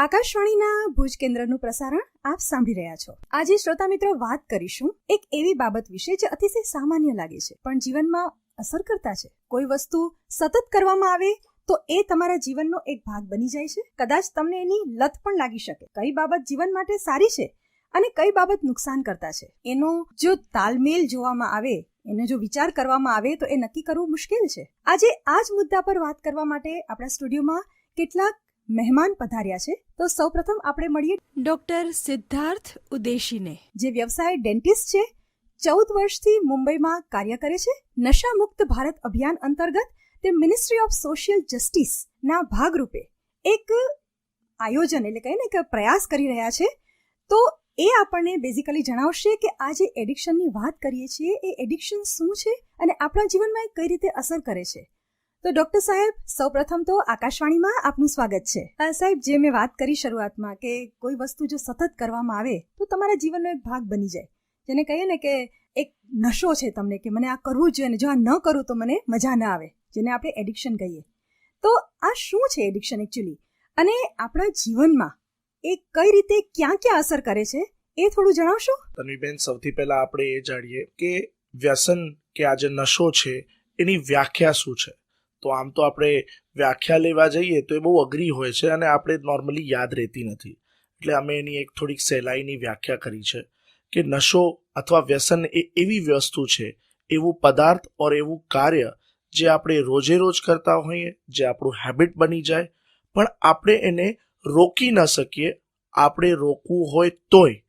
આકાશવાણીના ભુજ કેન્દ્રનું પ્રસારણ આપ સાંભળી રહ્યા છો. આજે શ્રોતા મિત્રો વાત કરીશું એક એવી બાબત વિશે જે અતિશય સામાન્ય લાગે છે, પણ જીવનમાં અસર કરતા છે. કોઈ વસ્તુ સતત કરવામાં આવે તો એ તમારા જીવનનો એક ભાગ બની જાય છે. કદાચ તમને એની લત પણ લાગી શકે. કઈ બાબત જીવન માટે સારી છે અને કઈ બાબત નુકસાન કરતા છે? એનો જો તાલમેલ જોવામાં આવે, એનો જો વિચાર કરવામાં આવે તો એ નક્કી કરવું મુશ્કેલ છે. આજે આ જ મુદ્દા પર વાત કરવા માટે આપણા સ્ટુડિયોમાં કેટલાક મહેમાન પધાર્યા છે તો સૌપ્રથમ આપણે મળીએ ડોક્ટર સિદ્ધાર્થ ઉદેશીને. જે વ્યવસાય ડેન્ટિસ્ટ છે ચૌદ વર્ષથી મુંબઈમાં કાર્ય કરે છે નશા મુક્ત ભારત અભિયાન અંતર્ગત તે મિનિસ્ટ્રી ઓફ સોશિયલ જસ્ટિસ ના ભાગરૂપે એક આયોજન એટલે કહીએ ને કે પ્રયાસ કરી રહ્યા છે. તો એ આપણને બેઝિકલી જણાવશે કે આ જે એડિક્શનની વાત કરીએ છીએ એ એડિક્શન શું છે અને આપણા જીવનમાં એ કઈ રીતે અસર કરે છે. તો ડોક્ટર સાહેબ, સૌપ્રથમ તો આકાશવાણીમાં આપનું સ્વાગત છે. સાહેબ, જે મેં વાત કરી શરૂઆતમાં કે કોઈ વસ્તુ જો સતત કરવામાં આવે, તો તમારા જીવનનો એક ભાગ બની જાય. જેને કહીએ ને કે એક નશો છે તમને કે મને આ કરવું જોઈએ અને જો આ ન કરું તો મને મજા ન આવે, જેને આપણે એડિક્શન કહીએ. તો આ શું છે એડિક્શન એકચ્યુઅલી અને આપણા જીવનમાં એ કઈ રીતે ક્યાં ક્યાં અસર કરે છે, એ થોડું જણાવશો? તન્વીબેન, સૌથી પહેલા આપણે એ જાણીએ કે વ્યસન કે આ જે નશો છે, એની વ્યાખ્યા શું છે? તો આમ તો આપણે વ્યાખ્યા લેવા જઈએ તો એ બહુ અઘરી હોય છે અને આપણે નોર્મલી યાદ રહેતી નથી. એટલે અમે એની એક થોડીક સહેલાઈની વ્યાખ્યા કરી છે કે નશો અથવા વ્યસન એ એવી વસ્તુ છે, એવું પદાર્થ ઓર એવું કાર્ય જે આપણે રોજે રોજ કરતા હોઈએ, જે આપણું હેબિટ બની જાય, પણ આપણે એને રોકી ન શકીએ, આપણે રોકવું હોય તોય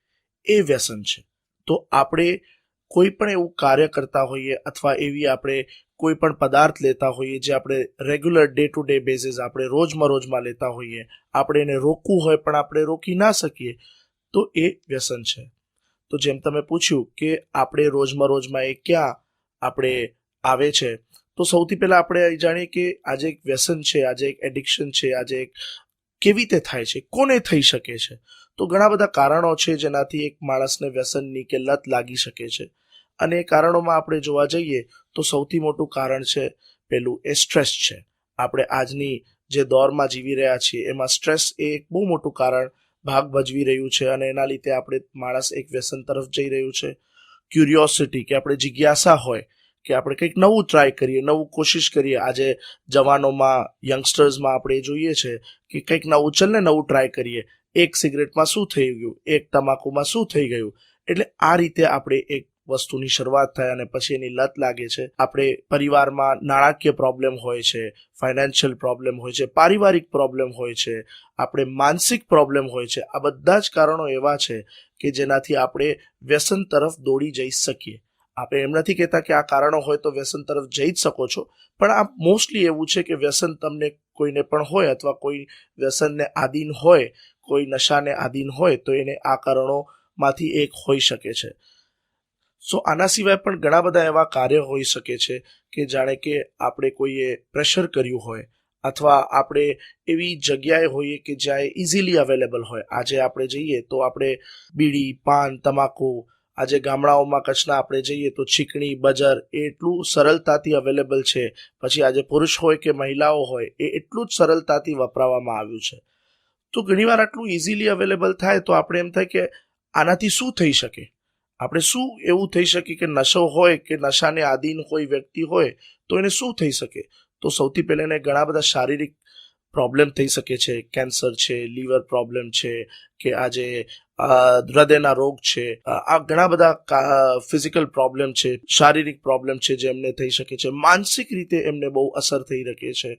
એ વ્યસન છે. તો આપણે કોઈ પણ એવું કાર્ય કરતા હોઈએ અથવા એવી આપણે કોઈ પણ પદાર્થ લેતા હોઈએ જે આપણે regular day to day basis આપણે રોજમરોજમાં લેતા હોઈએ, આપણે એને રોકવું હોય પણ આપણે રોકી ના શકીએ, તો એ વ્યસન છે. તો જેમ તમે પૂછ્યું કે આપણે રોજમરોજમાં એ ક્યાં આપણે આવે છે, તો સૌથી પહેલાં આપણે જાણીએ કે આજે એક વ્યસન છે, આજે એક એડિક્શન છે, આજે એક કેવી રીતે થાય છે, કોને થઈ શકે છે? તો ઘણા બધા કારણો છે જેનાથી એક માણસને વ્યસનની કે લત લાગી શકે છે. અને એ કારણોમાં આપણે જોવા જઈએ તો સૌથી મોટું કારણ છે પેલું એ સ્ટ્રેસ છે. આપણે આજની જે દોરમાં જીવી રહ્યા છીએ એમાં સ્ટ્રેસ એ એક બહુ મોટું કારણ ભાગ ભજવી રહ્યું છે અને એના લીધે આપણે માણસ એક વ્યસન તરફ જઈ રહ્યું છે. ક્યુરિયોસિટી કે આપણે જિજ્ઞાસા હોય કે આપણે કંઈક નવું ટ્રાય કરીએ, નવું કોશિશ કરીએ. આજે જવાનોમાં યંગસ્ટર્સમાં આપણે જોઈએ છે કે કંઈક નવું ચલ ને નવું ટ્રાય કરીએ. એક સિગરેટમાં શું થઈ ગયું? એક તમાકુમાં શું થઈ ગયું? એટલે આ રીતે આપણે એક વસ્તુની શરૂઆત થાય અને પછી એની લત લાગે છે. આપણે પરિવારમાં નાણાકીય પ્રોબ્લેમ હોય છે ફાઇનાન્શિયલ પ્રોબ્લેમ હોય છે, પારિવારિક પ્રોબ્લેમ હોય છે, આપણે માનસિક પ્રોબ્લેમ હોય છે. આ બધા જ કારણો એવા છે કે જેનાથી આપણે વ્યસન તરફ દોડી જઈ શકીએ. આપણે એમ નથી કહેતા કે આ કારણો હોય તો વ્યસન તરફ જઈ જ શકો છો, પણ આ મોસ્ટલી એવું છે કે વ્યસન તમને કોઈને પણ હોય અથવા કોઈ વ્યસનને આધીન હોય, કોઈ નશાને આધીન હોય તો એને આ કારણોમાંથી એક હોઈ શકે છે. સો આના સિવાય પણ ઘણા બધા એવા કાર્ય હોઈ શકે છે કે જાણે કે આપણે કોઈએ પ્રેશર કર્યું હોય અથવા આપણે એવી જગ્યાએ હોઈએ કે જ્યાં ઇઝીલી અવેલેબલ હોય. આજે આપણે જઈએ તો આપણે બીડી, પાન, તમાકુ, આજે ગામડાઓમાં કચ્છના આપણે જઈએ તો ચીકણી, બજર એ એટલું સરળતાથી અવેલેબલ છે. પછી આજે પુરુષ હોય કે મહિલાઓ હોય એ એટલું જ સરળતાથી વપરાવામાં આવ્યું છે. તો ઘણીવાર આટલું ઇઝીલી અવેલેબલ થાય તો આપણે એમ થાય કે આનાથી શું થઈ શકે? આપણે શું એવું થઈ શકે કે નશો હોય કે નશાને આધીન કોઈ વ્યક્તિ હોય, તો એને શું થઈ શકે? તો સૌથી પહેલા એને ઘણા બધા શારીરિક પ્રોબ્લેમ થઈ શકે છે. કેન્સર છે, લીવર પ્રોબ્લેમ છે, કે આજે હૃદયના રોગ છે આ ઘણા બધા ફિઝિકલ પ્રોબ્લેમ છે, શારીરિક પ્રોબ્લેમ છે જે એમને થઈ શકે છે. માનસિક રીતે એમને બહુ અસર થઈ શકે છે.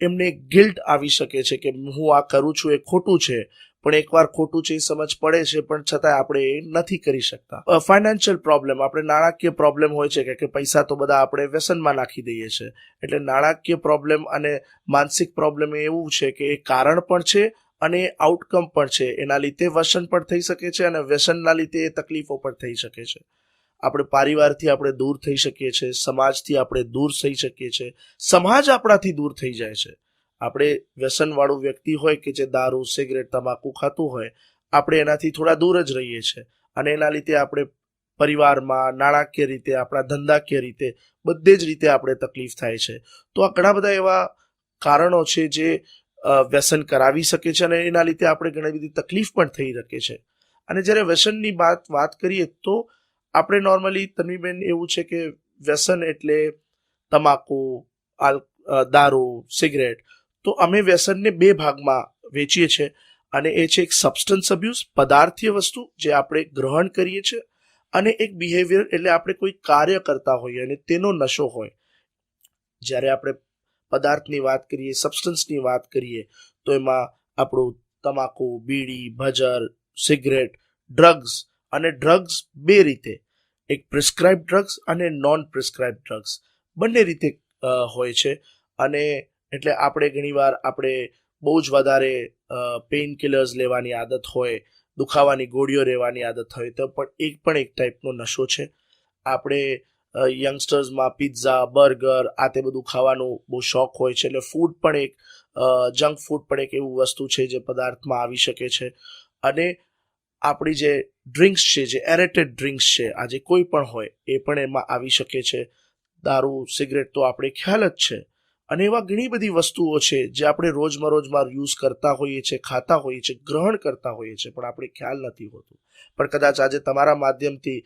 એમને ગિલ્ટ આવી શકે છે કે હું આ કરું છું, એ ખોટું છે. પણ એકવાર ખોટું છે એ સમજ પડે છે, પણ છતાં આપણે એ નથી કરી શકતા. ફાઇનાન્શિયલ પ્રોબ્લેમ આપણે નાણાકીય પ્રોબ્લેમ હોય છે કે- પૈસા તો બધા આપણે વ્યસનમાં નાખી દઈએ છીએ એટલે નાણાકીય પ્રોબ્લેમ અને માનસિક પ્રોબ્લેમ એવું છે કે એ કારણ પણ છે અને આઉટકમ પણ છે. એના લીધે વ્યસન પણ થઈ શકે છે અને વ્યસનના લીધે એ તકલીફો પણ થઈ શકે છે. આપણે પરિવારથી આપણે દૂર થઈ શકીએ છીએ સમાજથી આપણે દૂર થઈ શકીએ છીએ સમાજ આપણાથી દૂર થઈ જાય છે. આપણે વ્યસનવાળું વ્યક્તિ હોય કે જે દારૂ, સિગરેટ, તમાકુ ખાતું હોય, આપણે એનાથી થોડા દૂર જ રહીએ છીએ. અને એના લીધે આપણે પરિવારમાં, નાણાકીય રીતે, આપણા ધંધાકીય રીતે બધે જ રીતે આપણે તકલીફ થાય છે. તો આ ઘણા બધા એવા કારણો છે જે વ્યસન કરાવી શકે છે અને એના લીધે આપણે ઘણી બધી તકલીફ પણ થઈ શકે છે. અને જ્યારે વ્યસનની વાત વાત કરીએ તો આપણે નોર્મલી તન્વીબેન એવું છે કે વ્યસન એટલે તમાકુ, આલ દારૂ, સિગરેટ તો અમે વ્યસનને બે ભાગમાં વેચીએ છીએ અને એ છે એક સબસ્ટન્સ અબ્યુઝ પદાર્થીય વસ્તુ જે આપણે ગ્રહણ કરીએ છીએ અને એક બિહેવિયર એટલે આપણે કોઈ કાર્ય કરતા હોઈએ અને તેનો નશો હોય. જ્યારે આપણે પદાર્થની વાત કરીએ સબસ્ટન્સની વાત કરીએ, તો એમાં આપણું તમાકુ, બીડી, ભજર સિગરેટ ડ્રગ્સ અને ડ્રગ્સ બે રીતે. એક પ્રિસ્ક્રાઇબ ડ્રગ્સ અને નોન પ્રિસ્ક્રાઇબ ડ્રગ્સ બંને રીતે હોય છે અને એટલે આપણે ઘણીવાર આપણે બહુ જ વધારે પેઇન કિલર્સ લેવાની આદત હોય, દુખાવાની ગોળીઓ રહેવાની આદત હોય તો પણ એક પણ એક ટાઈપનો નશો છે. આપણે યંગસ્ટર્સમાં પિઝા બર્ગર આ તે બધું ખાવાનું બહુ શોખ હોય છે એટલે ફૂડ પણ એક જંક ફૂડ પણ એક એવું વસ્તુ છે જે પદાર્થમાં આવી શકે છે. અને આપણી જે ડ્રિંક્સ છે, જે એરેટેડ ડ્રિંક્સ છે, આજે કોઈ પણ હોય એ પણ એમાં આવી શકે છે. દારૂ સિગરેટ તો આપણે ખ્યાલ જ છે. અને એવા ઘણી બધી વસ્તુઓ છે જે આપણે રોજમરોજમાં યુઝ કરતા હોઈએ છીએ, ખાતા હોઈએ છીએ, ગ્રહણ કરતા હોઈએ છીએ, પણ આપણે ખ્યાલ નથી હોતું. પણ કદાચ આજે તમારા માધ્યમથી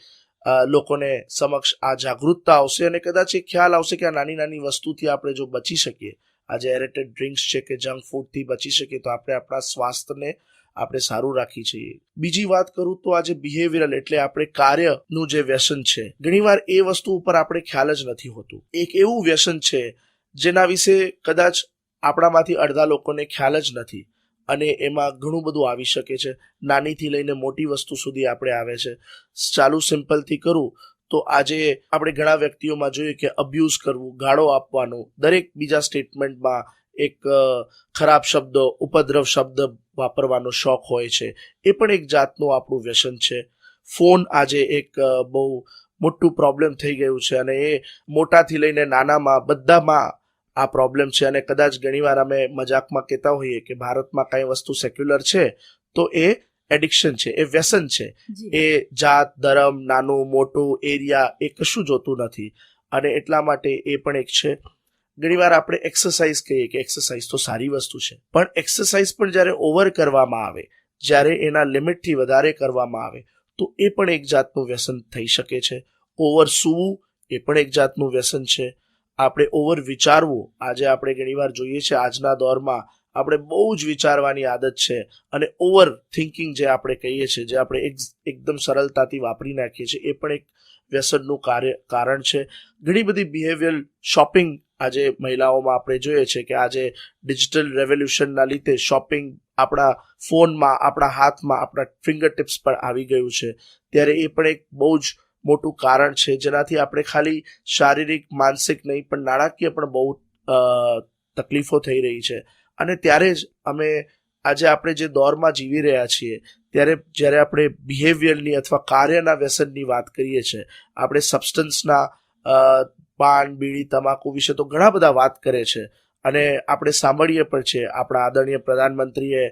લોકોને સમક્ષ આ જાગૃતતા આવશે અને કદાચ એ ખ્યાલ આવશે કે આ નાની નાની વસ્તુથી આપણે જો બચી શકીએ, આજે એરેટેડ ડ્રિંક્સ છે કે જંક ફૂડથી બચી શકીએ, તો આપણે આપણા સ્વાસ્થ્યને આપણે સારું રાખી છીએ બીજી વાત કરું તો આજે બિહેવિયરલ એટલે આપણે કાર્યનું જે વ્યસન છે, ઘણીવાર એ વસ્તુ ઉપર આપણે ખ્યાલ જ નથી હોતું. એક એવું વ્યસન છે જેના વિશે કદાચ આપણામાંથી અડધા લોકોને ખ્યાલ જ નથી. અને એમાં ઘણું બધું આવી શકે છે. નાનીથી લઈને મોટી વસ્તુ સુધી આપણે આવે છે. ચાલુ સિમ્પલથી કરું તો આજે આપણે ઘણા વ્યક્તિઓમાં જોઈએ કે અબ્યુઝ કરવું, ગાળો આપવાનું, દરેક બીજા સ્ટેટમેન્ટમાં એક ખરાબ શબ્દ, ઉપદ્રવ શબ્દ વાપરવાનો શોખ હોય છે. એ પણ એક જાતનું આપણું વ્યસન છે. ફોન આજે એક બહુ મોટું પ્રોબ્લેમ થઈ ગયું છે અને એ મોટાથી લઈને નાનામાં બધામાં આ પ્રોબ્લેમ છે અને કદાચ ઘણીવાર અમે મજાકમાં કહેતા હોઈએ કે ભારતમાં કઈ વસ્તુ સેક્યુલર છે તો એ એડિક્શન છે એ વ્યસન છે. એ જાત ધર્મ નાનું મોટું એરિયા એ કશું જોતું નથી. અને એટલા માટે એ પણ એક છે. ઘણીવાર આપણે એક્સરસાઇઝ કહીએ કે એક્સરસાઇઝ તો સારી વસ્તુ છે પણ એક્સરસાઇઝ પણ જ્યારે ઓવર કરવામાં આવે જ્યારે એના લિમિટથી વધારે કરવામાં આવે તો એ પણ એક જાતનું વ્યસન થઈ શકે છે. ઓવર સૂવું એ પણ એક જાતનું વ્યસન છે. આપણે ઓવર વિચારવું. આજે આપણે ઘણીવાર જોઈએ છે આજના દોરમાં આપણે બહુ જ વિચારવાની આદત છે અને ઓવર થિંકિંગ જે આપણે કહીએ છીએ, જે આપણે એક- એકદમ સરળતાથી વાપરી નાખીએ છીએ, એ પણ એક વ્યસનનું કાર્ય, કારણ છે. ઘણી બધી બિહેવિયર શોપિંગ આજે મહિલાઓમાં આપણે જોઈએ છે કે આજે ડિજિટલ રેવોલ્યુશનના લીધે શોપિંગ આપણા ફોનમાં, આપણા હાથમાં, આપણા ફિંગર ટિપ્સ પર આવી ગયું છે. ત્યારે એ પણ એક બહુ જ મોટું કારણ છે. જેનાથી આપણે ખાલી શારીરિક, માનસિક નહીં, પણ નાણાકીય પણ બહુ તકલીફો થઈ રહી છે. અને ત્યારે જ અમે આજે આપણે જે દોરમાં જીવી રહ્યા છીએ, ત્યારે જ્યારે આપણે બિહેવિયરની અથવા કાર્યના વ્યસનની વાત કરીએ છીએ, આપણે સબસ્ટન્સના પાન, બીડી, તમાકુ વિશે તો ઘણા બધા વાત કરે છે. અને આપણે સાંભળીએ પણ છે આપણા આદરણીય પ્રધાનમંત્રીએ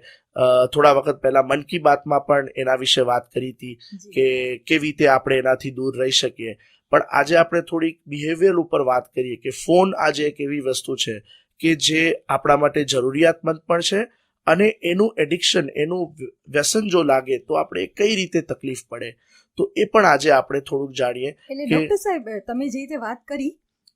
થોડા વખત પહેલા મન કી બાતમાં પણ એના વિશે વાત કરી હતી કે કેવી રીતે આપણે એનાથી દૂર રહી શકીએ. પણ આજે આપણે થોડીક બિહેવિયર ઉપર વાત કરીએ કે ફોન આજે એક એવી વસ્તુ છે કે જે આપણા માટે જરૂરિયાતમંદ પણ છે અને એનું એડિક્શન એનું વ્યસન જો લાગે તો આપણે કઈ રીતે તકલીફ પડે? તો એ પણ આજે આપણે થોડુંક જાણીએ એટલે ડોક્ટર સાહેબ તમે જે રીતે વાત કરી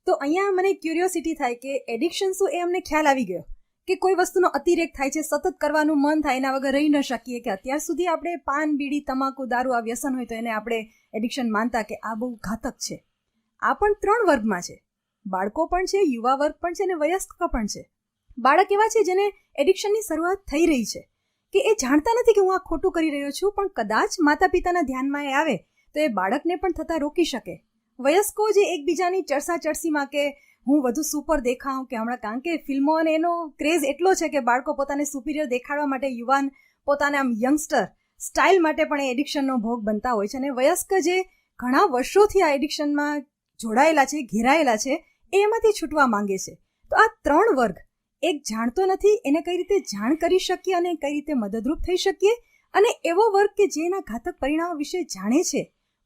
તો અહીંયા મને ક્યુરિયોસિટી થાય કે એડિક્શન શું એ અમને ખ્યાલ આવી ગયો? કે કોઈ વસ્તુનો અતિરેક થાય છે, સતત કરવાનું મન થાય એના વગર રહી ન શકીએ કે અત્યાર સુધી આપણે પાન, બીડી, તમાકુ, દારૂ, આ વ્યસન હોય તો એને આપણે એડિક્શન માનતા કે આ બહુ ઘાતક છે. આ પણ ત્રણ વર્ગમાં છે. બાળકો પણ છે, યુવા વર્ગ પણ છે અને વયસ્ક પણ છે. બાળક એવા છે જેને એડિક્શનની શરૂઆત થઈ રહી છે. કે એ જાણતા નથી કે હું આ ખોટું કરી રહ્યો છું, પણ કદાચ માતા પિતાના ધ્યાનમાં એ આવે તો એ બાળકને પણ થતા રોકી શકે. વયસ્કો જે એકબીજાની ચર્ચા ચર્ચીમાં કે હું વધુ સુપર દેખાઉં કે હમણાં કારણ કે ફિલ્મો અને એનો ક્રેઝ એટલો છે કે બાળકો પોતાને સુપિરિયર દેખાડવા માટે યુવાન પોતાને આમ યંગસ્ટર સ્ટાઇલ માટે પણ એ એડિક્શનનો ભોગ બનતા હોય છે અને વયસ્ક જે ઘણા વર્ષોથી આ એડિક્શનમાં જોડાયેલા છે, ઘેરાયેલા છે, એ એમાંથી છૂટવા માંગે છે. તો આ ત્રણ વર્ગ, એક જાણતો નથી, એને કઈ રીતે જાણ કરી શકીએ અને કઈ રીતે મદદરૂપ થઈ શકીએ? અને એવો વર્ગ કે જેના ઘાતક પરિણામો વિશે જાણે છે,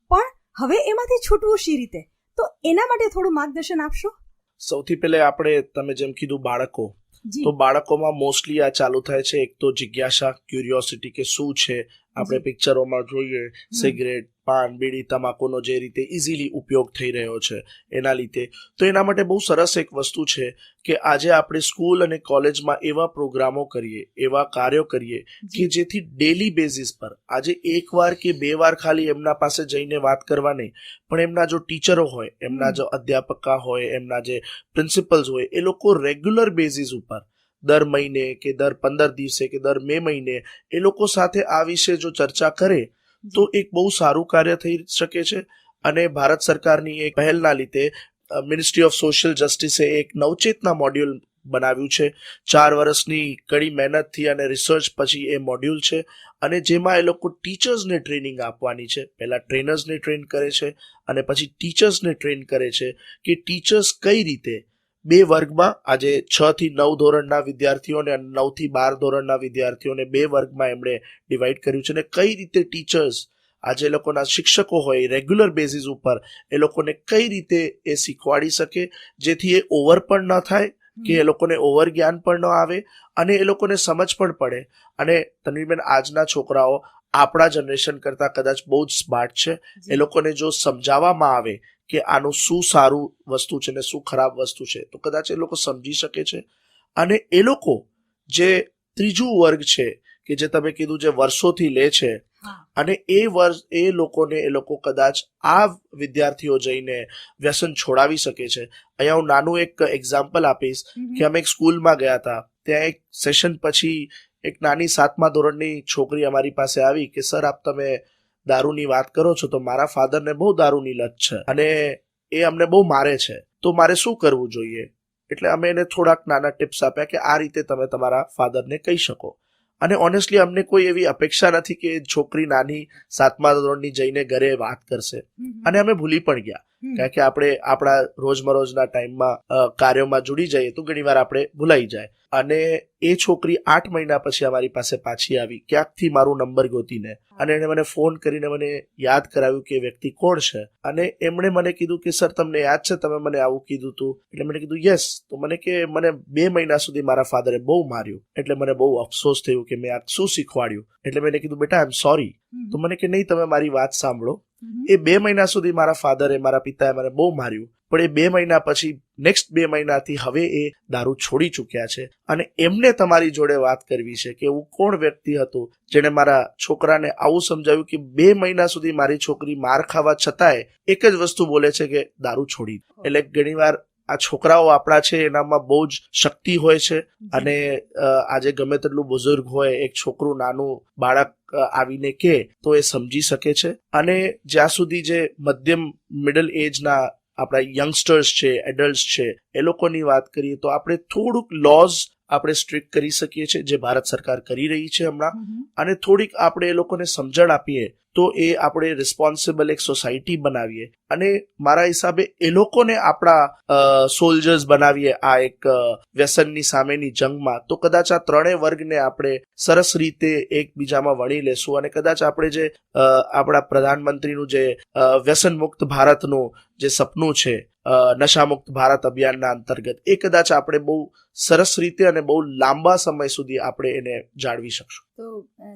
પણ હવે એમાંથી છૂટવું શી રીતે? તો એના માટે થોડું માર્ગદર્શન આપશો? સૌથી પહેલા આપણે તમે જેમ કીધું બાળકો તો બાળકોમાં મોસ્ટલી આ ચાલુ થાય છે. એક તો જિજ્ઞાસા ક્યુરિયોસિટી કે શું છે? આપણે પિક્ચરોમાં જોઈએ સિગરેટ પાન બીડી તમાકુનો જે રીતે ઇઝીલી ઉપયોગ થઈ રહ્યો છે એના લીધે તો એના માટે બહુ સરસ એક વસ્તુ છે કે આજે આપણે સ્કૂલ અને કોલેજમાં એવા પ્રોગ્રામો કરીએ એવા કાર્યો કરીએ કે જેથી ડેલી બેઝિસ પર આજે એક વાર કે બે વાર ખાલી એમના પાસે જઈને વાત કરવા નહીં પણ એમના જો ટીચરો હોય એમના. જો અધ્યાપકા હોય એમના જે પ્રિન્સિપલ્સ હોય એ લોકો રેગ્યુલર બેઝિસ ઉપર દર મહિને કે દર પંદર દિવસે કે દર મે મહિને એ લોકો સાથે આ વિશે જો ચર્ચા કરે તો એક બહુ સારું કાર્ય થઈ શકે છે અને ભારત સરકારની એક પહેલના લીધે મિનિસ્ટ્રી ઓફ સોશિયલ જસ્ટિસે એક નવચેતના મોડ્યુલ બનાવ્યું છે. ચાર વર્ષની કડી મહેનતથી અને રિસર્ચ પછી એ મોડ્યુલ છે અને જેમાં એ લોકો ટીચર્સને ટ્રેનિંગ આપવાની છે. પહેલાં ટ્રેનર્સને ટ્રેન કરે છે અને પછી ટીચર્સને ટ્રેન કરે છે કે ટીચર્સ કઈ રીતે બે વર્ગમાં આજે છ થી નવ ધોરણના વિદ્યાર્થીઓને અને નવથી બાર ધોરણના વિદ્યાર્થીઓને બે વર્ગમાં એમણે ડિવાઈડ કર્યું છે અને કઈ રીતે ટીચર્સ આજે લોકોના શિક્ષકો હોય રેગ્યુલર બેઝિસ ઉપર એ લોકોને કઈ રીતે એ શીખવાડી શકે જેથી એ ઓવર પણ ન થાય કે એ લોકોને ઓવર જ્ઞાન પણ ન આવે અને એ લોકોને સમજ પણ પડે. અને તન્વીબેન આજના છોકરાઓ આપણા જનરેશન કરતાં કદાચ બહુ જ સ્માર્ટ છે. એ લોકોને જો સમજાવવામાં આવે કે આનું શું સારું વસ્તુ છે ને શું ખરાબ વસ્તુ છે. તો કદાચ એ લોકો સમજી શકે છે. અને એ લોકો જે ત્રીજું વર્ગ છે કે જે તમે કીધું જે વર્ષોથી લે છે અને એ વર્ષ એ લોકોને એ લોકો કદાચ આ વિદ્યાર્થીઓ જઈને વ્યસન છોડાવી શકે છે. અહીંયા હું નાનું એક એક્ઝામ્પલ આપીશ કે અમે એક સ્કૂલમાં ગયા હતા. ત્યાં એક સેશન પછી એક નાની સાતમા ધોરણની છોકરી અમારી પાસે આવી કે સર આપ તમે દારૂની વાત કરો છો તો મારા ફાધરને બહુ દારૂની લત છે અને એ અમને બહુ મારે છે. તો મારે શું કરવું જોઈએ? એટલે અમે એને થોડાક નાના ટિપ્સ આપ્યા કે આ રીતે તમે તમારા ફાધરને કહી શકો. અને ઓનેસ્ટલી અમને કોઈ એવી અપેક્ષા નથી કે છોકરી નાની સાતમા ધોરણની જઈને ઘરે વાત કરશે. અને અમે ભૂલી પણ ગયા. કારણ કે આપણે આપણા રોજમરોજના ટાઈમમાં કાર્યોમાં જોડી જઈએ તો ઘણીવાર આપણે ભૂલાઈ જાય. અને એ છોકરી આઠ મહિના પછી અમારી પાસે પાછી આવી. ક્યાંકથી મારું નંબર ગોતીને. અને એણે મને ફોન કરીને મને યાદ કરાવ્યું કે વ્યક્તિ કોણ છે. અને એમણે મને કીધું કે સર તમને યાદ છે? તમે મને આવું કીધું હતું એટલે મને કીધું યસ. તો મને કે મને બે મહિના સુધી મારા ફાધરે બહુ માર્યું. એટલે મને બહુ અફસોસ થયું કે મેં આ શું શીખવાડ્યું? એટલે મેં કીધું બેટા આઈ એમ સોરી. તો મને કે નહીં તમે મારી વાત સાંભળો. એ બે મહિના સુધી મારા ફાધરે મારા પિતાએ મને બહુ માર્યું પણ એ બે મહિના પછી નેક્સ્ટ બે મહિનાથી હવે એ દારૂ છોડી ચૂક્યા છે. અને એમને તમારી જોડે વાત કરવી છે કે એવું કોણ વ્યક્તિ હતો જેણે મારા છોકરાને આવું સમજાવ્યું કે બે મહિના સુધી મારી છોકરી માર ખાવા છતાંય એક જ વસ્તુ બોલે છે કે દારૂ છોડી એટલે ઘણીવાર આ છોકરાઓ આપણા છે એનામાં બહુ જ શક્તિ હોય છે. અને આજે ગમે તેટલું બુઝુર્ગ હોય એક છોકરું નાનું બાળક આવીને કે તો એ સમજી શકે છે. અને જ્યાં સુધી જે મધ્યમ મિડલ એજના આપણા યંગસ્ટર્સ છે એડલ્ટ છે એ લોકોની વાત કરીએ તો આપણે થોડુંક લોઝ આપણે સ્ટ્રિક્ટ કરી શકીએ છીએ જે ભારત સરકાર કરી રહી છે હમણાં. અને થોડીક આપણે એ લોકોને સમજણ આપીએ તો એ આપણે રિસ્પોન્સિબલ એક સોસાયટી બનાવીએ. અને મારા હિસાબે એ લોકોને આપણા સોલ્જર્સ બનાવીએ આ એક વ્યસનની સામેની જંગમાં. તો કદાચ આ ત્રણેય વર્ગને આપણે સરસ રીતે એકબીજામાં વણી લેશું. અને કદાચ આપણે જે આપણા પ્રધાનમંત્રીનું જે વ્યસન મુક્ત ભારતનું જે સપનું છે નશામુક્ત ભારત અભિયાનના અંતર્ગત એ કદાચ આપણે બહુ સરસ રીતે અને બહુ લાંબા સમય સુધી આપણે એને જાળવી શકશું. તો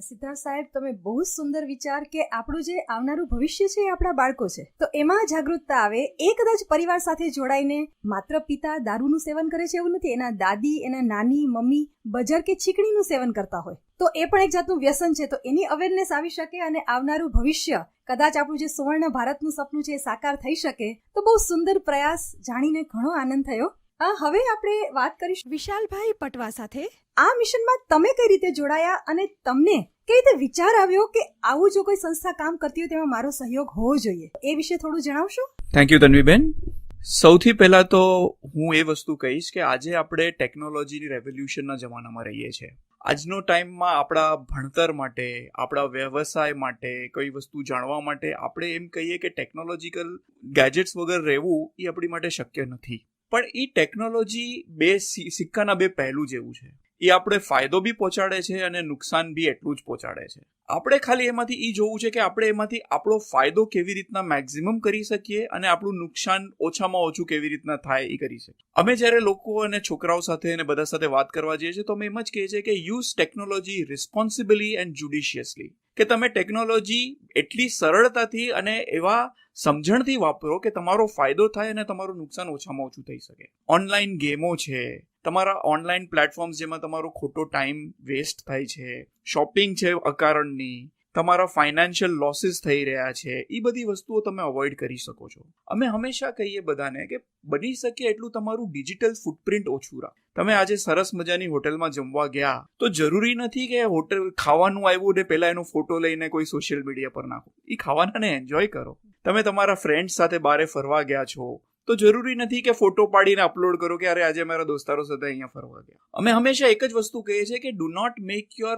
સિદ્ધાર્થ સાહેબ, તમે બહુ સુંદર વિચાર કે આપણું જે આવનારું ભવિષ્ય છે એ આપણા બાળકો છે. તો એમાં જાગૃતતા આવે, એ કદાચ પરિવાર સાથે જોડાઈને માત્ર પિતા દારૂનું સેવન કરે છે એવું નથી, એના દાદી, એના નાની, મમ્મી બજર કે છીકણીનું સેવન કરતા હોય. તો એ પણ એક જાતનું વ્યસન છે, તો એની અવેરનેસ આવી શકે અને આવનારું ભવિષ્ય કદાચ આપણું જે સુવર્ણ ભારતનું સપનું છે એ સાકાર થઈ શકે. તો બહુ સુંદર પ્રયાસ જાણીને ઘણો આનંદ થયો. આ હવે આપણે વાત કરીશું વિશાલભાઈ પટવા સાથે. આ મિશનમાં તમે કઈ રીતે જોડાયા અને તમને કઈ રીતે વિચાર આવ્યો કે આવું જો કોઈ સંસ્થા કામ કરતી હોય તેમાં મારો સહયોગ હોવો જોઈએ? એ વિશે થોડું જણાવશો? થેન્ક યુ તન્વીબેન. સૌથી પહેલા તો હું એ વસ્તુ કહીશ કે આજે આપણે ટેકનોલોજીની રેવોલ્યુશનના જમાનામાં રહીએ છીએ. આજનો ટાઈમમાં આપણા ભણતર માટે, આપણા વ્યવસાય માટે, કઈ વસ્તુ જાણવા માટે આપણે એમ કહીએ કે ટેકનોલોજીકલ ગેજેટ્સ વગર રહેવું એ આપણી માટે શક્ય નથી. પણ એ ટેકનોલોજી બે સિક્કાના બે પહેલું જેવું છે. એ આપણે ફાયદો બી પહોંચાડે છે અને નુકસાન બી એટલું જ પહોંચાડે છે. આપણે ખાલી એમાંથી એ જોવું છે કે આપણે એમાંથી આપણો ફાયદો કેવી રીતના મેક્ઝિમમ કરી શકીએ અને આપણું નુકસાન ઓછામાં ઓછું કેવી રીતના થાય એ કરી શકીએ. અમે જ્યારે લોકો અને છોકરાઓ સાથે અને બધા સાથે વાત કરવા જઈએ છીએ તો અમે એમ જ કહીએ છીએ કે use technology responsibly and judiciously કે તમે ટેકનોલોજી એટલી સરળતાથી અને એવા સમજણથી વાપરો કે તમારો ફાયદો થાય અને તમારું નુકસાન ઓછામાં ઓછું થઈ શકે. ઓનલાઈન ગેમો છે, તમારા ઓનલાઈન પ્લેટફોર્મ્સ જેમાં તમારો ખોટો ટાઈમ વેસ્ટ થાય છે. શોપિંગ છે અકારણની તમારા ફાઇનાન્શિયલ લોસીસ થઈ રહ્યા છે એ બધી વસ્તુઓ તમે અવોઇડ કરી શકો છો. અમે હંમેશા કહીએ બધાને કે બની શકે એટલું તમારું ડિજિટલ ફૂટપ્રિન્ટ ઓછું રાખ. તમે આજે સરસ મજાની હોટેલમાં જમવા ગયા, તો જરૂરી નથી કે હોટલ ખાવાનું આવ્યું ને પહેલાં એનો ફોટો લઈને કોઈ સોશિયલ મીડિયા પર નાખો. એ ખાવાનાને એન્જોય કરો. તમે તમારા ફ્રેન્ડ્સ સાથે બારે ફરવા ગયા છો, તો જરૂરી નથી કે ફોટો પાડીને અપલોડ કરો કે અરે આજે મારા દોસ્તારો સાથે અહીંયા ફરવા ગયા. અમે હંમેશા એક જ વસ્તુ કહીએ છીએ કે do not make your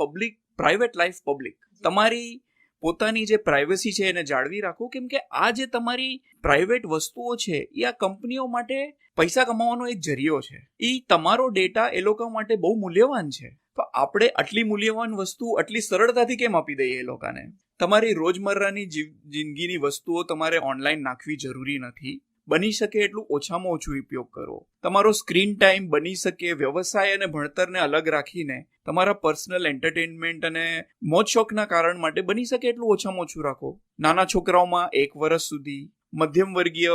public private life public તમારી પોતાની જે પ્રાઇવસી છે એને જાળવી રાખો. કેમ કે આ જે તમારી પ્રાઇવેટ વસ્તુઓ છે એ આ કંપનીઓ માટે પૈસા કમાવાનો એક જરિયો છે. એ તમારો ડેટા એ લોકો માટે બહુ મૂલ્યવાન છે. તો આપણે આટલી મૂલ્યવાન વસ્તુ આટલી સરળતાથી કેમ આપી દઈએ એ લોકોને? તમારી રોજમર્રાની જિંદગીની વસ્તુઓ તમારે ઓનલાઈન નાખવી જરૂરી નથી. બની શકે એટલું ઓછામાં ઓછું ઉપયોગ કરો. તમારો સ્ક્રીન ટાઈમ બની શકે વ્યવસાય અને ભણતરને અલગ રાખીને તમારા પર્સનલ એન્ટરટેનમેન્ટ અને મોજ શોખના કારણ માટે બની શકે એટલું ઓછામાં ઓછું રાખો. નાના છોકરાઓમાં એક વર્ષ સુધી, મધ્યમ વર્ગીય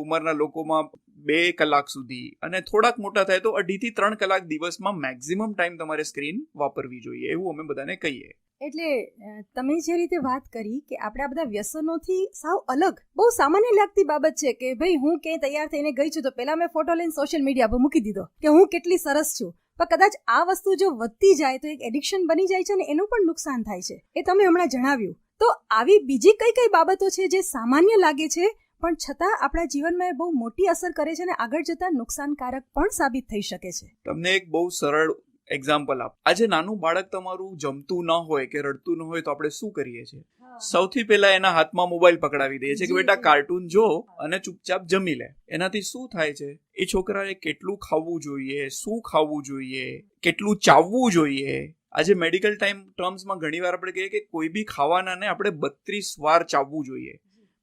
ઉંમરના લોકોમાં બે કલાક સુધી અને થોડાક મોટા થાય તો અઢીથી ત્રણ કલાક દિવસમાં મેક્સિમમ ટાઈમ તમારે સ્ક્રીન વાપરવી જોઈએ, એવું અમે બધાને કહીએ. એટલે તમે જે રીતે વાત કરી કે આપણે આ બધા વ્યસનોથી સાવ અલગ, બહુ સામાન્ય લાગતી બાબત છે કે ભાઈ હું ક્યાંય તૈયાર થઈને ગઈ છું તો પહેલા મેં ફોટો લઈને સોશિયલ મીડિયા પર મૂકી દીધો કે હું કેટલી સરસ છું. પણ કદાચ આ વસ્તુ જો વધતી જાય તો એક એડિક્શન બની જાય છે અને એનું પણ નુકસાન થાય છે. એ તમે હમણાં જણાવ્યું. તો આવી બીજી કઈ કઈ બાબતો છે જે સામાન્ય લાગે છે, પણ છતાં આપણા જીવનમાં એ બહુ મોટી અસર કરે છે અને આગળ જતા નુકસાનકારક પણ સાબિત થઈ શકે છે? તમને એક બહુ સરળ એક્ઝામ્પલ આપ. આજે નાનું બાળક તમારું જમતું ન હોય કે રડતું ન હોય તો આપણે શું કરીએ છીએ? સૌથી પહેલા એના હાથમાં મોબાઈલ પકડાવી દઈએ છીએ કે બેટા કાર્ટૂન જો અને ચૂપચાપ જમી લે. એનાથી શું થાય છે? એ છોકરાએ કેટલું ખાવું જોઈએ શું ખાવું જોઈએ કેટલું ચાવવું જોઈએ? આજે મેડિકલ ટાઈમ ટર્મ્સમાં ઘણીવાર આપણે કહીએ કે કોઈ બી ખાવાનાને આપણે બત્રીસ વાર ચાવવું જોઈએ.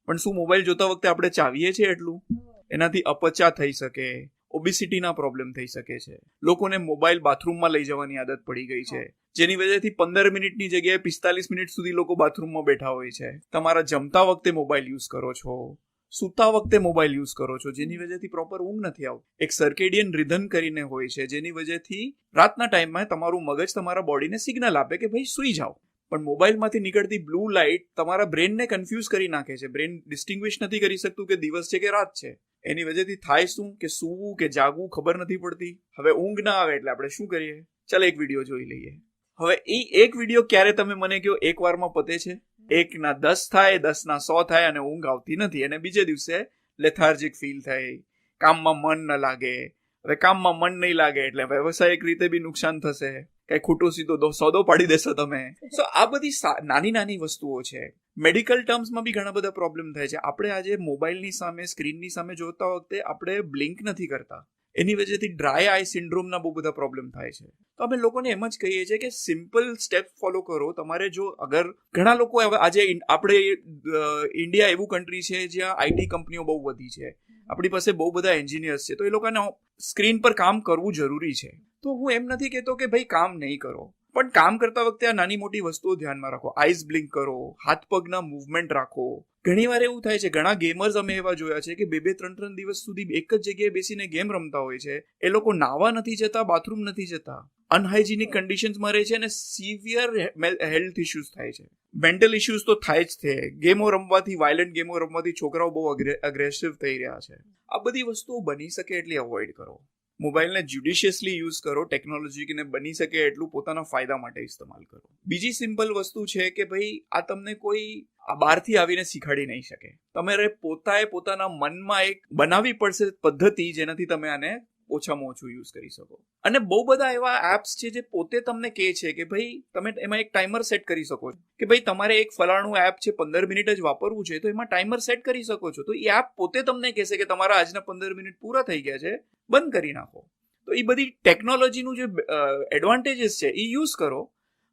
પણ શું મોબાઈલ જોતા વખતે આપણે ચાવીએ છીએ એટલું? એનાથી અપચા થઈ શકે. ઓબિસિટીના પ્રોબ્લેમ થઈ શકે છે. લોકોને મોબાઈલ બાથરૂમમાં લઈ જવાની આદત પડી ગઈ છે. જેની વજહથી પંદર મિનિટની જગ્યાએ પિસ્તાલીસ મિનિટ સુધી લોકો બાથરૂમમાં બેઠા હોય છે. તમારા જમતા વખતે મોબાઈલ યુઝ કરો છો. સૂતા વખતે મોબાઈલ યુઝ કરો છો. જેની વજહથી પ્રોપર ઊંઘ નથી આવતી. એક સર્કેડિયન રિધન કરીને હોય છે. જેની વજહથી રાતના ટાઈમમાં તમારું મગજ તમારા બોડીને સિગ્નલ આપે કે ભાઈ સુઈ જાઓ. પણ મોબાઈલમાંથી નીકળતી બ્લુ લાઇટ તમારા બ્રેનને કન્ફ્યુઝ કરી નાખે છે. બ્રેન ડિસ્ટિંગ્વિશ નથી કરી શકતું કે દિવસ છે કે રાત છે. એની વજહથી થાય શું કે સૂવું કે જાગવું ખબર નથી પડતી? હવે ઊંઘ ના આવે એટલે આપણે શું કરીએ? ચાલ એક વીડિયો જોઈ લઈએ. હવે એ એક વીડિયો ક્યારે તમે મને કહો એક વારમાં પતે છે? એક ના દસ થાય, દસ ના સો થાય અને ઊંઘ આવતી નથી. અને બીજે દિવસે લેથાર્જિક ફીલ થાય. કામમાં મન ન લાગે. હવે કામમાં મન નહીં લાગે એટલે વ્યવસાયિક રીતે બી નુકસાન થશે. કઈ ખોટો સીધો સોદો પાડી દેશો તમે. સો આ બધી નાની નાની વસ્તુઓ છે. મેડિકલ ટર્મ્સમાં બી ઘણા બધા પ્રોબ્લેમ થાય છે. આપણે આજે મોબાઈલની સામે, સ્ક્રીનની સામે જોતા વખતે આપણે બ્લિંક નથી કરતા. એની વજહથી ડ્રાય આઈ સિન્ડ્રોમના બહુ બધા પ્રોબ્લેમ થાય છે. તો અમે લોકોને એમ જ કહીએ છીએ કે સિમ્પલ સ્ટેપ ફોલો કરો. તમારે જો અગર ઘણા લોકો આજે આપણે ઇન્ડિયા એવું કન્ટ્રી છે જ્યાં આઈટી કંપનીઓ બહુ વધી છે. આપણી પાસે બહુ બધા એન્જિનિયર્સ છે. તો એ લોકોને સ્ક્રીન પર કામ કરવું જરૂરી છે. તો હું એમ નથી કહેતો કે ભાઈ કામ નહીં કરો. પણ કામ કરતા વખતે આ નાની મોટી વસ્તુઓ ધ્યાનમાં રાખો. આઈસ બ્લિંક કરો, હાથ પગના મૂવમેન્ટ રાખો. ઘણી વાર એવું થાય છે, ઘણા ગેમર્સ અમે એવા જોયા છે કે બે બે ત્રણ ત્રણ દિવસ સુધી એક જ જગ્યાએ બેસીને ગેમ રમતા હોય છે. એ લોકો નાવા નથી જતા બાથરૂમ નથી જતા. અનહાઇજીનિક કન્ડિશન્સમાં રહે છે અને સિવિયર હેલ્થ ઇશ્યુઝ થાય છે. મેન્ટલ ઇશ્યુઝ તો થાય જ છે. ગેમો રમવાથી વાયલન્ટ ગેમો રમવાથી છોકરાઓ બહુ અગ્રેસિવ થઈ રહ્યા છે. આ બધી વસ્તુઓ બની શકે એટલી અવોઇડ કરો. મોબાઈલને જ્યુડિશિયસલી યુઝ કરો ટેકનોલોજીને બની શકે એટલું પોતાના ફાયદા માટે ઇસ્તેમાલ કરો. બીજી સિમ્પલ વસ્તુ છે કે ભાઈ, આ તમને કોઈ બહારથી આવીને શીખવાડી નહીં શકે. તમારે પોતાએ પોતાના મનમાં એક બનાવવી પડશે પદ્ધતિ જેનાથી તમે આને ઓછામાં ઓછું યુઝ કરી શકો. અને બહુ બધા એવા એપ્સ છે જે પોતે તમને કહે છે કે ભાઈ, તમે એમાં એક ટાઈમર સેટ કરી શકો છો. કે ભાઈ, તમારે એક ફલાણું એપ છે પંદર મિનિટ જ વાપરવું છે, તો એમાં ટાઈમર સેટ કરી શકો છો. તો એ એપ પોતે તમને કહેશે કે તમારા આજના પંદર મિનિટ પૂરા થઈ ગયા છે, બંધ કરી નાખો. તો એ બધી ટેકનોલોજીનું જે એડવાન્ટેજીસ છે, એ યુઝ કરો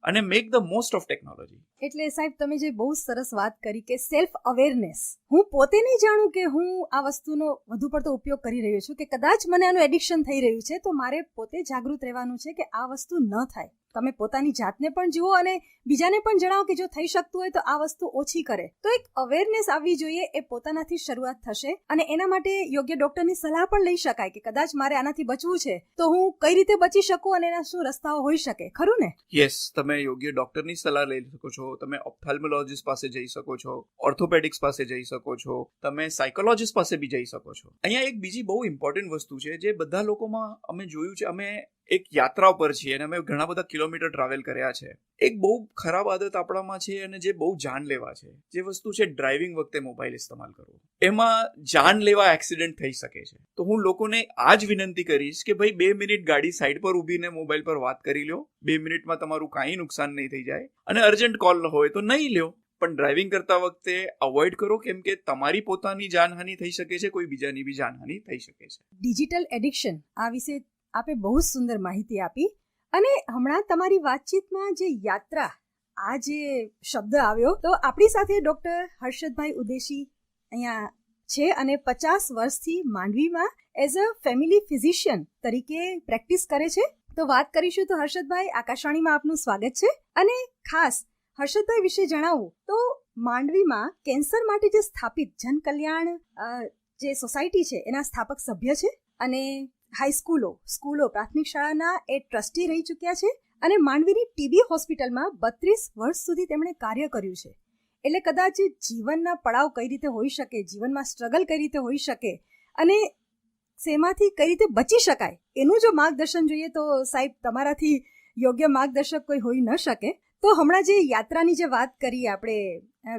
અને make the most of technology એટલે સાહેબ, તમે જે બહુ સરસ વાત કરી કે સેલ્ફ અવેરનેસ હું પોતે નહીં જાણું કે હું આ વસ્તુનો વધુ પડતો ઉપયોગ કરી રહ્યો છું કે કદાચ મને આનું એડિક્શન થઈ રહ્યું છે, તો મારે પોતે જાગૃત રહેવાનું છે કે આ વસ્તુ ન થાય. તમે પોતાની જાતને પણ જુઓ અને બીજાને પણ જણાવો કે જો થઈ શકતું હોય તો આ વસ્તુ ઓછી કરે. તો એક અવેરનેસ આવવી જોઈએ એ પોતાનાથી શરૂઆત થશે અને એના માટે યોગ્ય ડોક્ટરની સલાહ પણ લઈ શકાય કે કદાચ મારે આનાથી બચવું છે, તો હું કઈ રીતે બચી શકું અને એના શું રસ્તાઓ હોઈ શકે? ખરું ને? યસ તમે યોગ્ય ડોક્ટરની સલાહ લઈ શકો છો તમે ઓપ્થાલ્મોલોજીસ્ટ પાસે જઈ શકો છો ઓર્થોપેડિક્સ પાસે જઈ શકો છો, તમે સાયકોલોજીસ્ટ પાસે બી જઈ શકો છો. અહીંયા એક બીજી બહુ ઇમ્પોર્ટન્ટ વસ્તુ છે જે બધા લોકોમાં અમે જોયું છે, અમે એક યાત્રા પર છીએ અને અમે ઘણા બધા કિલોમીટર ટ્રાવેલ કર્યા છે. એક બહુ ખરાબ આદત આપણામાં છે અને જે બહુ જાન લેવા છે. જે વસ્તુ છે ડ્રાઇવિંગ વખતે મોબાઈલ ઇસ્તેમાલ કરવો. એમાં જાન લેવા એક્સિડન્ટ થઈ શકે છે. તો હું લોકોને આ જ વિનંતી કરીશ કે ભાઈ બે મિનિટ ગાડી સાઈડ પર ઊભીને મોબાઈલ પર વાત કરી લો બે મિનિટમાં તમારું કાંઈ નુકસાન નહીં થઈ જાય. અને અર્જન્ટ કોલ હોય તો નહીં લ્યો. પણ ડ્રાઇવિંગ કરતા વખતે અવોઇડ કરો કેમ કે તમારી પોતાની જાનહાનિ થઈ શકે છે, કોઈ બીજાની બી જાનહાનિ થઈ શકે છે. ડિજિટલ એડિક્શન આ વિશે આપે બહુ જ સુંદર માહિતી આપી. અને હમણાં તમારી વાતચીતમાં જે યાત્રા, આ જે શબ્દ આવ્યો, તો આપણી સાથે ડોક્ટર હર્ષદભાઈ ઉદેશી અહીંયા છે અને પચાસ વર્ષથી માંડવીમાં એઝ અ ફેમિલી ફિઝિશિયન તરીકે પ્રેક્ટિસ કરે છે. તો વાત કરીશું તો હર્ષદભાઈ, આકાશવાણીમાં આપનું સ્વાગત છે. અને ખાસ હર્ષદભાઈ વિશે જણાવું તો માંડવીમાં કેન્સર માટે જે સ્થાપિત જન કલ્યાણ જે સોસાયટી છે, એના સ્થાપક સભ્ય છે. અને હાઈસ્કૂલો સ્કૂલો, પ્રાથમિક શાળાના એ ટ્રસ્ટી રહી ચૂક્યા છે અને માંડવીની ટીબી હોસ્પિટલમાં બત્રીસ વર્ષ સુધી તેમણે કાર્ય કર્યું છે. એટલે કદાચ જીવનના પડાવ કઈ રીતે હોઈ શકે, જીવનમાં સ્ટ્રગલ કઈ રીતે હોઈ શકે અને શેમાંથી કઈ રીતે બચી શકાય એનું જો માર્ગદર્શન જોઈએ તો સાહેબ તમારાથી યોગ્ય માર્ગદર્શક કોઈ હોઈ ન શકે. તો હમણાં જે યાત્રાની જે વાત કરી આપણે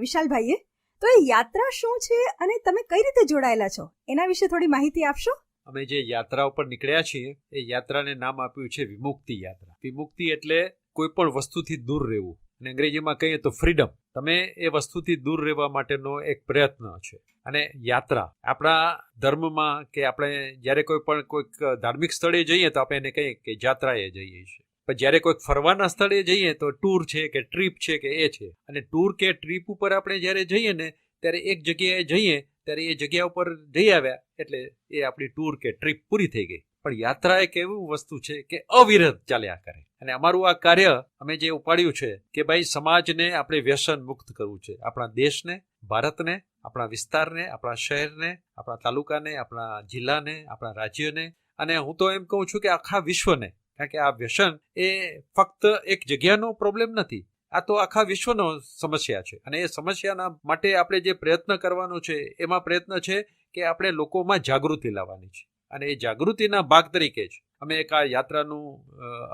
વિશાલભાઈએ, તો એ યાત્રા શું છે અને તમે કઈ રીતે જોડાયેલા છો? એના વિશે થોડી માહિતી આપશો? અમે જે યાત્રા ઉપર નીકળ્યા છીએ, એ યાત્રાને નામ આપ્યું છે વિમુક્તિ યાત્રા. વિમુક્તિ એટલે કોઈ પણ વસ્તુથી દૂર રહેવું. અને અંગ્રેજીમાં કહીએ તો ફ્રીડમ તમે એ વસ્તુથી દૂર રહેવા માટેનો એક પ્રયત્ન છે. અને યાત્રા. આપણા ધર્મમાં કે આપણે જ્યારે કોઈ પણ કોઈક ધાર્મિક સ્થળે જઈએ તો આપણે એને કહીએ કે યાત્રાએ જઈએ છીએ. પણ જ્યારે કોઈક ફરવાના સ્થળે જઈએ તો ટૂર છે કે ટ્રીપ છે કે એ છે. અને ટૂર કે ટ્રીપ ઉપર આપણે જ્યારે જઈએ ને, ત્યારે એક જગ્યાએ જઈએ ત્યારે એ જગ્યા ઉપર જઈ આવ્યા. એટલે એ આપણી ટૂર કે ટ્રીપ પૂરી થઈ ગઈ. પણ યાત્રા એક એવું વસ્તુ છે કે અવિરત ચાલ્યા કરે. અને અમારું આ કાર્ય અમે જે ઉપાડ્યું છે કે ભાઈ સમાજને આપણે વ્યસન મુક્ત કરવું છે. આપણા દેશને, ભારતને, આપણા વિસ્તારને, આપણા શહેરને, આપણા તાલુકાને, આપણા જિલ્લાને, આપણા રાજ્યને. અને હું તો એમ કહું છું કે આખા વિશ્વને. કારણ કે આ વ્યસન એ ફક્ત એક જગ્યાનો પ્રોબ્લેમ નથી. આ તો આખા વિશ્વનો સમસ્યા છે. અને એ સમસ્યાના માટે આપણે જે પ્રયત્ન કરવાનો છે, એમાં પ્રયત્ન છે કે આપણે લોકોમાં જાગૃતિ લાવવાની છે. અને એ જાગૃતિના ભાગ તરીકે જ અમે એક આ યાત્રાનું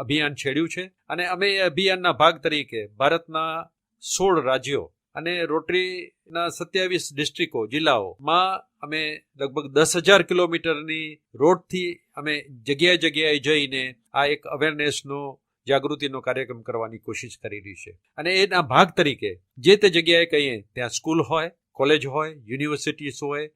અભિયાન છેડ્યું છે. અને અમે એ અભિયાનના ભાગ તરીકે ભારતના સોળ રાજ્યો અને રોટરીના સત્યાવીસ ડિસ્ટ્રિક્ટો, જિલ્લાઓમાં અમે લગભગ દસ હજાર કિલોમીટરની રોડથી અમે જગ્યાએ જગ્યાએ જઈને આ એક અવેરનેસનો જાગૃતિનો કાર્યક્રમ કરવાની કોશિશ કરી રહી છે. અને એના ભાગ તરીકે જે તે જગ્યાએ કહીએ, ત્યાં સ્કૂલ હોય, કોલેજ હોય યુનિવર્સિટીઝ હોય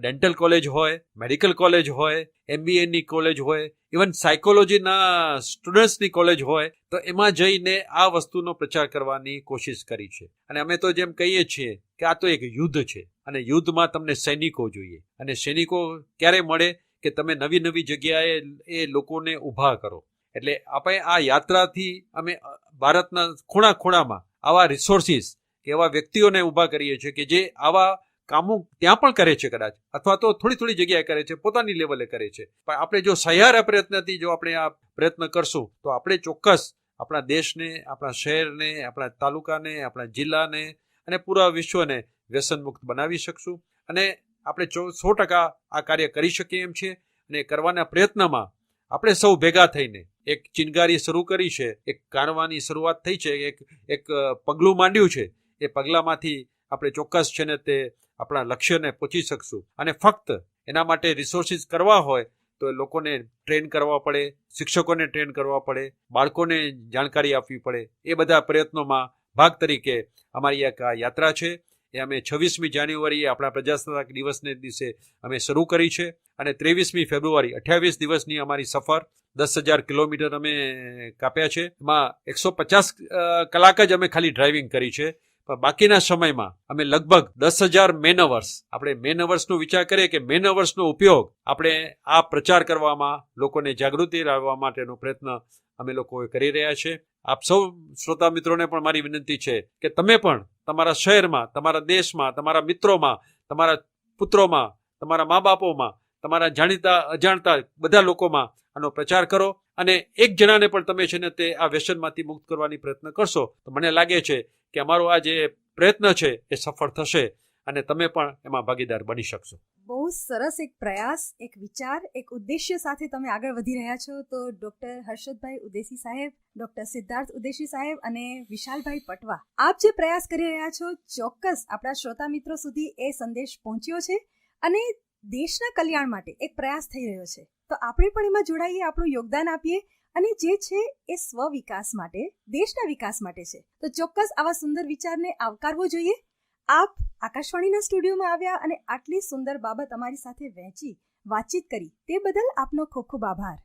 ડેન્ટલ કોલેજ હોય, મેડિકલ કોલેજ હોય, એમબીએની કોલેજ હોય, ઇવન સાયકોલોજીના સ્ટુડન્ટ્સની કોલેજ હોય, તો એમાં જઈને આ વસ્તુનો પ્રચાર કરવાની કોશિશ કરી છે. અને અમે તો જેમ કહીએ છીએ કે આ તો એક યુદ્ધ છે. અને યુદ્ધમાં તમને સૈનિકો જોઈએ. અને સૈનિકો ક્યારે મળે કે તમે નવી નવી જગ્યાએ એ લોકોને ઊભા કરો? એટલે આપણે આ યાત્રાથી અમે ભારતના ખૂણા ખૂણામાં આવા રિસોર્સિસ એવા વ્યક્તિઓને ઊભા કરીએ છીએ કે જે આવા કામો ત્યાં પણ કરે છે કદાચ, અથવા તો થોડી થોડી જગ્યાએ કરે છે, પોતાની લેવલે કરે છે. પણ આપણે જો સહિયારા પ્રયત્નથી જો આપણે આ પ્રયત્ન કરશું, તો આપણે ચોક્કસ આપણા દેશને, આપણા શહેરને, આપણા તાલુકાને, આપણા જિલ્લાને અને પૂરા વિશ્વને વ્યસનમુક્ત બનાવી શકશું. અને આપણે સો ટકા આ કાર્ય કરી શકીએ એમ છીએ અને કરવાના પ્રયત્નમાં આપણે સૌ ભેગા થઈને એક ચિનગારી શરૂ કરી છે, એક કાણવાની શરૂઆત થઈ છે, એક એક પગલું માંડ્યું છે. એ પગલામાંથી આપણે ચોક્કસ છે ને તે આપણા લક્ષ્યને પહોંચી શકશું. અને ફક્ત એના માટે રિસોર્સિસ કરવા હોય તો એ લોકોને ટ્રેન કરવા પડે, શિક્ષકોને ટ્રેન કરવા પડે, બાળકોને જાણકારી આપવી પડે. એ બધા પ્રયત્નોમાં ભાગ તરીકે અમારી એક આ યાત્રા છે. એ અમે છવ્વીસમી જાન્યુઆરીએ આપણા પ્રજાસત્તાક દિવસને દિવસે અમે શરૂ કરી છે અને ત્રેવીસમી ફેબ્રુઆરી અઠ્યાવીસ દિવસની અમારી સફર. દસ હજાર કિલોમીટર અમે કાપ્યા છે. એમાં એકસો પચાસ કલાક જ અમે ખાલી ડ્રાઇવિંગ કરી છે. પણ બાકીના સમયમાં અમે લગભગ દસ હજાર મેન અવર્સ આપણે મેન અવર્સનો વિચાર કરીએ કે મેન અવર્સનો ઉપયોગ આપણે આ પ્રચાર કરવામાં, લોકોને જાગૃતિ લાવવા માટેનો પ્રયત્ન અમે લોકોએ કરી રહ્યા છે. આપ સૌ શ્રોતા મિત્રોને પણ મારી વિનંતી છે કે તમે પણ તમારા શહેરમાં, તમારા દેશમાં, તમારા મિત્રોમાં, તમારા પુત્રોમાં, તમારા મા બાપોમાં તમારા જાણીતા, અજાણતા બધા લોકોમાં આનો પ્રચાર કરો અને એક જણાને પણ તમે છે ને તે આ વ્યસનમાંથી મુક્ત કરવાની પ્રયત્ન કરશો તો મને લાગે છે કે અમારો આ જે પ્રયત્ન છે એ સફળ થશે અને તમે પણ એમાં ભાગીદાર બની શકશો. બહુ સરસ એક પ્રયાસ, એક વિચાર, એક ઉદ્દેશ્ય સાથે તમે આગળ વધી રહ્યા છો તો ડોક્ટર હર્ષદભાઈ ઉદેશી સાહેબ, ડોક્ટર સિદ્ધાર્થ ઉદેશી સાહેબ અને વિશાલભાઈ પટવા. આપ જે પ્રયાસ કરી રહ્યા છો, ચોક્કસ આપણા શ્રોતા મિત્રો સુધી એ સંદેશ પહોંચ્યો છે અને દેશના કલ્યાણ માટે એક પ્રયાસ થઈ રહ્યો છે. તો આપણે પણ એમાં જોડાઈએ, આપણું યોગદાન આપીએ અને જે છે એ સ્વ વિકાસ માટે, દેશના વિકાસ માટે છે. તો ચોક્કસ આવા સુંદર વિચારને આવકારવો જોઈએ. આપ આકાશવાણીના સ્ટુડિયોમાં આવ્યા અને આટલી સુંદર બાબત અમારી સાથે વહેંચી, વાતચીત કરી, તે બદલ આપનો ખૂબ ખૂબ આભાર.